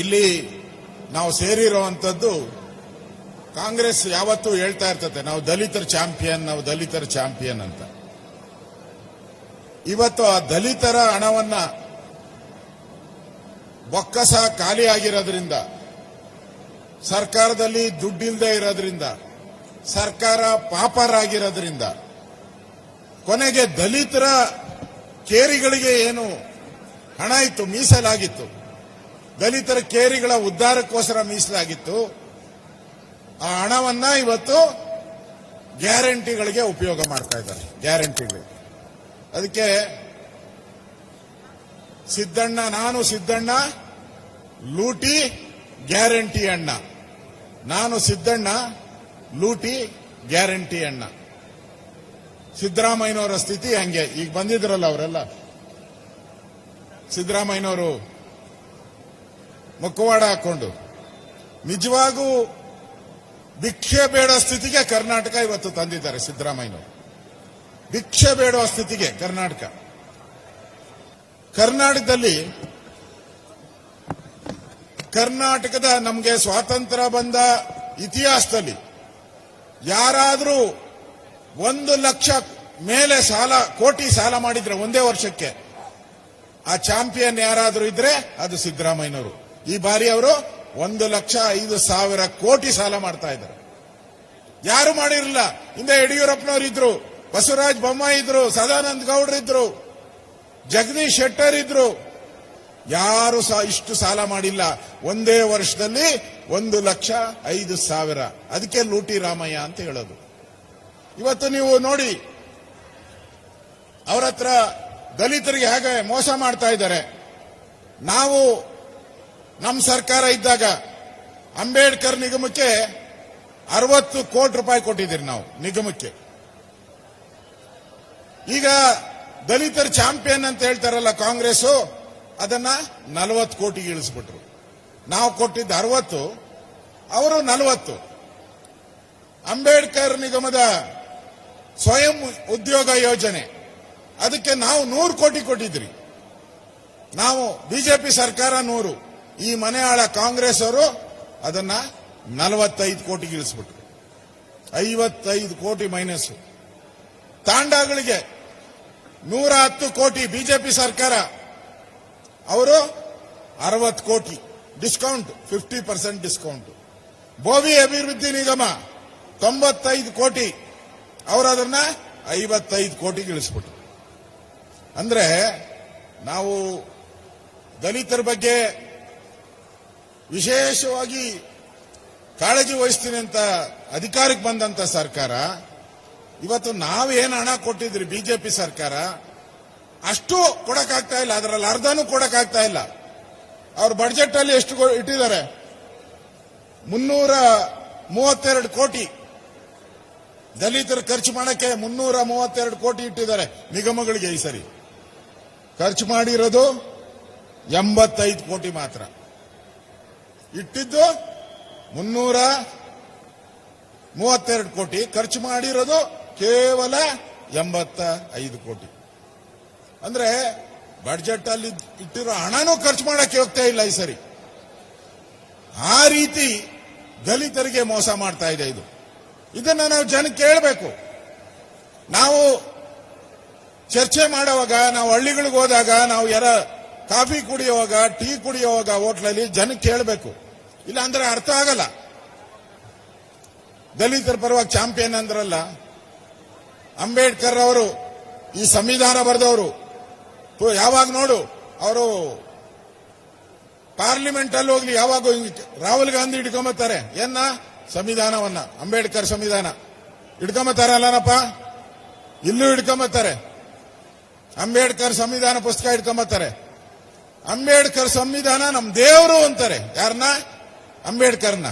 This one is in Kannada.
ಇಲ್ಲಿ ನಾವು ಸೇರಿರುವಂತದ್ದು ಕಾಂಗ್ರೆಸ್ ಯಾವತ್ತೂ ಹೇಳ್ತಾ ಇರ್ತದೆ, ನಾವು ದಲಿತರ ಚಾಂಪಿಯನ್, ನಾವು ದಲಿತರ ಚಾಂಪಿಯನ್ ಅಂತ. ಇವತ್ತು ಆ ದಲಿತರ ಹಣವನ್ನ ಬೊಕ್ಕಸ ಖಾಲಿ ಆಗಿರೋದ್ರಿಂದ, ಸರ್ಕಾರದಲ್ಲಿ ದುಡ್ಡಿಲ್ಲದೆ ಇರೋದ್ರಿಂದ, ಸರ್ಕಾರ ಪಾಪರಾಗಿರೋದ್ರಿಂದ, ಕೊನೆಗೆ ದಲಿತರ ಕೇರಿಗಳಿಗೆ ಏನು ಹಣ ಇತ್ತು, ಮೀಸಲಾಗಿತ್ತು. ದಲಿತರ ಕೇರಿಗಳ ಉದ್ಧಾರಕ್ಕೋಸ್ಕರ ಮೀಸಲಾಗಿತ್ತು. ಆ ಹಣವನ್ನ ಇವತ್ತು ಗ್ಯಾರಂಟಿಗಳಿಗೆ ಉಪಯೋಗ ಮಾಡ್ತಾ ಇದ್ದಾರೆ. ಗ್ಯಾರಂಟಿಗಳು. ಅದಕ್ಕೆ ಸಿದ್ದಣ್ಣ, ನಾನು ಸಿದ್ದಣ್ಣ, ಲೂಟಿ, ಗ್ಯಾರಂಟಿ ಅಣ್ಣ. ನಾನು ಸಿದ್ದಣ್ಣ, ಲೂಟಿ, ಗ್ಯಾರಂಟಿ ಅಣ್ಣ. ಸಿದ್ದರಾಮಯ್ಯನವರ ಸ್ಥಿತಿ ಹಂಗೆ. ಈಗ ಬಂದಿದ್ರಲ್ಲ ಅವರೆಲ್ಲ. ಸಿದ್ದರಾಮಯ್ಯನವರು ಮುಖವಾಡ ಹಾಕೊಂಡು. ನಿಜವಾಗೂ ಭಿಕ್ಷೆ ಬೇಡ ಸ್ಥಿತಿಗೆ ಕರ್ನಾಟಕ ಇವತ್ತು ತಂದಿದ್ದಾರೆ ಸಿದ್ದರಾಮಯ್ಯನವರು. ಭಿಕ್ಷೆ ಬೇಡುವ ಸ್ಥಿತಿಗೆ ಕರ್ನಾಟಕ. ಕರ್ನಾಟಕದಲ್ಲಿ ಕರ್ನಾಟಕದ ನಮಗೆ ಸ್ವಾತಂತ್ರ್ಯ ಬಂದ ಇತಿಹಾಸದಲ್ಲಿ ಯಾರಾದರೂ ಒಂದು ಲಕ್ಷ ಮೇಲೆ ಸಾಲ, ಕೋಟಿ ಸಾಲ ಮಾಡಿದ್ರೆ ಒಂದೇ ವರ್ಷಕ್ಕೆ ಆ ಚಾಂಪಿಯನ್ ಯಾರಾದರೂ ಇದ್ರೆ ಅದು ಸಿದ್ದರಾಮಯ್ಯನವರು. ಈ ಬಾರಿ ಅವರು ಒಂದು ಲಕ್ಷ ಐದು ಸಾವಿರ ಕೋಟಿ ಸಾಲ ಮಾಡ್ತಾ ಇದ್ದಾರೆ. ಯಾರು ಮಾಡಿರಲಿಲ್ಲ? ಹಿಂದೆ ಯಡಿಯೂರಪ್ಪನವರು ಇದ್ರು, ಬಸವರಾಜ ಬೊಮ್ಮಾಯಿ ಇದ್ರು, ಸದಾನಂದ ಗೌಡ್ರು ಇದ್ರು, ಜಗದೀಶ್ ಶೆಟ್ಟರ್ ಇದ್ರು. ಯಾರು ಸಹ ಇಷ್ಟು ಸಾಲ ಮಾಡಿಲ್ಲ. ಒಂದೇ ವರ್ಷದಲ್ಲಿ ಒಂದು ಲಕ್ಷ ಐದು ಸಾವಿರ. ಅದಕ್ಕೆ ಲೂಟಿ ರಾಮಯ್ಯ ಅಂತ ಹೇಳೋದು. ಇವತ್ತು ನೀವು ನೋಡಿ ಅವರತ್ರ ದಲಿತರಿಗೆ ಹೇಗೆ ಮೋಸ ಮಾಡ್ತಾ ಇದ್ದಾರೆ. ನಾವು ನಮ್ಮ ಸರ್ಕಾರ ಇದ್ದಾಗ ಅಂಬೇಡ್ಕರ್ ನಿಗಮಕ್ಕೆ ಅರವತ್ತು ಕೋಟಿ ರೂಪಾಯಿ ಕೊಟ್ಟಿದ್ದೀರಿ ನಾವು ನಿಗಮಕ್ಕೆ. ಈಗ ದಲಿತರ ಚಾಂಪಿಯನ್ ಅಂತ ಹೇಳ್ತಾರಲ್ಲ ಕಾಂಗ್ರೆಸ್ ಅದನ್ನ ನಲವತ್ತು ಕೋಟಿಗೆ ಇಳಿಸ್ಬಿಟ್ರು. ನಾವು ಕೊಟ್ಟಿದ್ದ ಅರವತ್ತು, ಅವರು ನಲವತ್ತು. ಅಂಬೇಡ್ಕರ್ ನಿಗಮದ ಸ್ವಯಂ ಉದ್ಯೋಗ ಯೋಜನೆ, ಅದಕ್ಕೆ ನಾವು ನೂರು ಕೋಟಿ ಕೊಟ್ಟಿದ್ರಿ. ನಾವು ಬಿಜೆಪಿ ಸರ್ಕಾರ ನೂರು. ಈ ಮನೆ ಆಳ ಕಾಂಗ್ರೆಸ್ ಅವರು ಅದನ್ನ ನಲವತ್ತೈದು ಕೋಟಿ ಇಳಿಸ್ಬಿಟ್ರು. ಐವತ್ತೈದು ಕೋಟಿ ಮೈನಸ್ ತಾಂಡಾಗಳಿಗೆ ನೂರ ಹತ್ತು ಕೋಟಿ ಬಿಜೆಪಿ ಸರ್ಕಾರ. ಅವರು ಅರವತ್ತು ಕೋಟಿ discount fifty percent discount Bhovi ಅಭಿವೃದ್ಧಿ ನಿಗಮ ತೊಂಬತ್ತೈದು ಕೋಟಿ. ಅವರು ಅದನ್ನ ಐವತ್ತೈದು ಕೋಟಿ ಇಳಿಸ್ಬಿಟ್ರು. ಅಂದ್ರೆ ನಾವು ದಲಿತರ ಬಗ್ಗೆ ವಿಶೇಷವಾಗಿ ಕಾಳಜಿ ವಹಿಸ್ತೀನಿ ಅಂತ ಅಧಿಕಾರಕ್ಕೆ ಬಂದಂತ ಸರ್ಕಾರ, ಇವತ್ತು ನಾವೇನು ಹಣ ಕೊಟ್ಟಿದ್ರಿ ಬಿಜೆಪಿ ಸರ್ಕಾರ, ಅಷ್ಟು ಕೊಡಕ್ಕಾಗ್ತಾ ಇಲ್ಲ. ಅದರಲ್ಲಿ ಅರ್ಧನೂ ಕೊಡಕ್ಕಾಗ್ತಾ ಇಲ್ಲ. ಅವ್ರ ಬಡ್ಜೆಟ್ ಅಲ್ಲಿ ಎಷ್ಟು ಇಟ್ಟಿದ್ದಾರೆ? ಮುನ್ನೂರ ಮೂವತ್ತೆರಡು ಕೋಟಿ. ದಲಿತರು ಖರ್ಚು ಮಾಡಕ್ಕೆ ಮುನ್ನೂರ ಮೂವತ್ತೆರಡು ಕೋಟಿ ಇಟ್ಟಿದ್ದಾರೆ ನಿಗಮಗಳಿಗೆ ಈ ಸರಿ. ಖರ್ಚು ಮಾಡಿರೋದು ಎಂಬತ್ತೈದು ಕೋಟಿ ಮಾತ್ರ. ಇಟ್ಟಿದ್ದು ಮುನ್ನೂರ ಮೂವತ್ತೆರಡು ಕೋಟಿ. ಖರ್ಚು ಮಾಡಿರೋದು ಕೇವಲ ಎಂಬತ್ತ ಐದು ಕೋಟಿ. ಅಂದ್ರೆ ಬಡ್ಜೆಟ್ ಅಲ್ಲಿ ಇಟ್ಟಿರೋ ಹಣನೂ ಖರ್ಚು ಮಾಡಕ್ಕೆ ಹೋಗ್ತಾ ಇಲ್ಲ ಈ ಸರಿ. ಆ ರೀತಿ ದಲಿತರಿಗೆ ಮೋಸ ಮಾಡ್ತಾ ಇದೆ ಇದು. ಇದನ್ನ ನಾವು ಜನಕ್ಕೆ ಕೇಳಬೇಕು. ನಾವು ಚರ್ಚೆ ಮಾಡುವಾಗ, ನಾವು ಹಳ್ಳಿಗಳಿಗೆ ಹೋದಾಗ, ನಾವು ಯಾರ ಕಾಫಿ ಕುಡಿಯುವಾಗ, ಟೀ ಕುಡಿಯುವಾಗ ಹೋಟ್ಲಲ್ಲಿ ಜನಕ್ಕೆ ಕೇಳಬೇಕು. ಇಲ್ಲ ಅಂದ್ರೆ ಅರ್ಥ ಆಗಲ್ಲ. ದಲಿತರ ಪರವಾಗಿ ಚಾಂಪಿಯನ್ ಅಂದ್ರಲ್ಲ, ಅಂಬೇಡ್ಕರ್ ಅವರು, ಈ ಸಂವಿಧಾನ ಬರೆದವರು ಯಾವಾಗ ನೋಡು, ಅವರು ಪಾರ್ಲಿಮೆಂಟ್ ಅಲ್ಲಿ ಹೋಗ್ಲಿ, ಯಾವಾಗ ರಾಹುಲ್ ಗಾಂಧಿ ಹಿಡ್ಕೊಂಬತ್ತಾರೆ. ಏನ ಸಂವಿಧಾನವನ್ನ. ಅಂಬೇಡ್ಕರ್ ಸಂವಿಧಾನ. ಹಿಡ್ಕೊಂಬತ್ತಾರೆ ಅಲ್ಲನಪ್ಪ? ಇಲ್ಲೂ ಹಿಡ್ಕೊಂಬತ್ತಾರೆ. ಅಂಬೇಡ್ಕರ್ ಸಂವಿಧಾನ ಪುಸ್ತಕ ಹಿಡ್ಕೊಂಬತ್ತಾರೆ. ಅಂಬೇಡ್ಕರ್ ಸಂವಿಧಾನ ನಮ್ಮ ದೇವರು ಅಂತಾರೆ. ಯಾರನ್ನ ಅಂಬೇಡ್ಕರ್ನ.